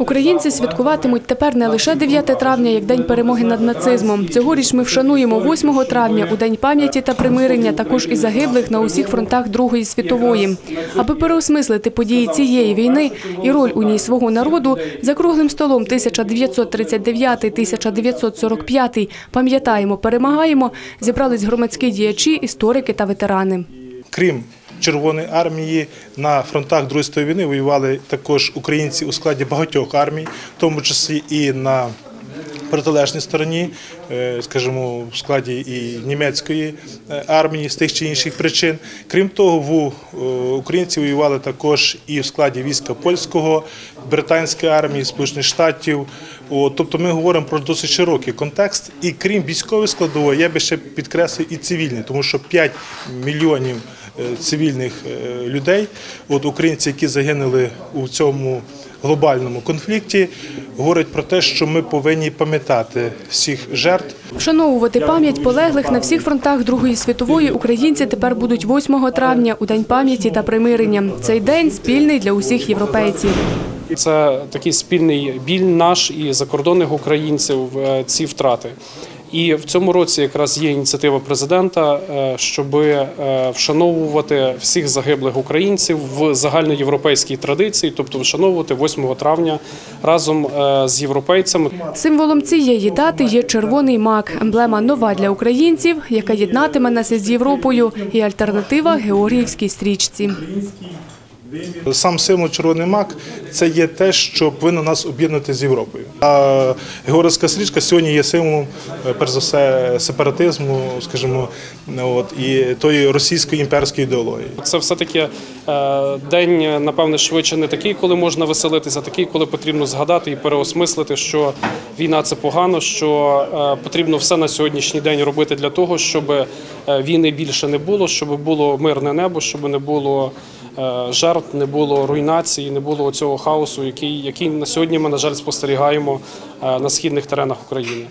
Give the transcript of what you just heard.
Українці святкуватимуть тепер не лише 9 травня, як День перемоги над нацизмом. Цьогоріч ми вшануємо 8 травня у День пам'яті та примирення, також і загиблих на усіх фронтах Другої світової. Аби переосмислити події цієї війни і роль у ній свого народу, за круглим столом 1939-1945 «Пам'ятаємо, перемагаємо» зібрались громадські діячі, історики та ветерани. Крім Червоної армії на фронтах Другої світової війни воювали також українці у складі багатьох армій, в тому числі і на протилежній стороні, е, скажімо, в складі і німецької е, армії з тих чи інших причин. Крім того, в е, українці воювали також і в складі війська польського, британської армії, Сполучених Штатів. Тобто ми говоримо про досить широкий контекст. І крім військової складової, я би ще підкреслив і цивільний, тому що 5 мільйонів цивільних е, людей, от українці, які загинули у цьому глобальному конфлікті, говорять про те, що ми повинні пам'ятати всіх жертв. Вшановувати пам'ять полеглих на всіх фронтах Другої світової українці тепер будуть 8 травня у День пам'яті та примирення. Цей день спільний для усіх європейців. Це такий спільний біль наш і закордонних українців е, ці втрати. І в цьому році якраз є ініціатива президента, е, щоб вшановувати всіх загиблих українців в загальноєвропейській традиції, тобто вшановувати 8 травня разом е, з європейцями. Символом цієї дати є червоний мак, емблема нова для українців, яка єднатиме нас із Європою, і альтернатива Георгіївській стрічці. Сам символ червоний мак це є те, що повинно нас об'єднати з Європою. А Георгійська стрічка сьогодні є символом, е, перш за все, сепаратизму, скажімо, от і тої російської імперської ідеології. Це все-таки е, день, напевне, швидше не такий, коли можна веселитися, а такий, коли потрібно згадати і переосмислити, що війна це погано, що е, потрібно все на сьогоднішній день робити для того, щоб війни більше не було, щоб було мирне небо, щоб не було жертв, не було руйнації, не було цього хаосу, який, який на сьогодні ми, на жаль, спостерігаємо е, на східних теренах України.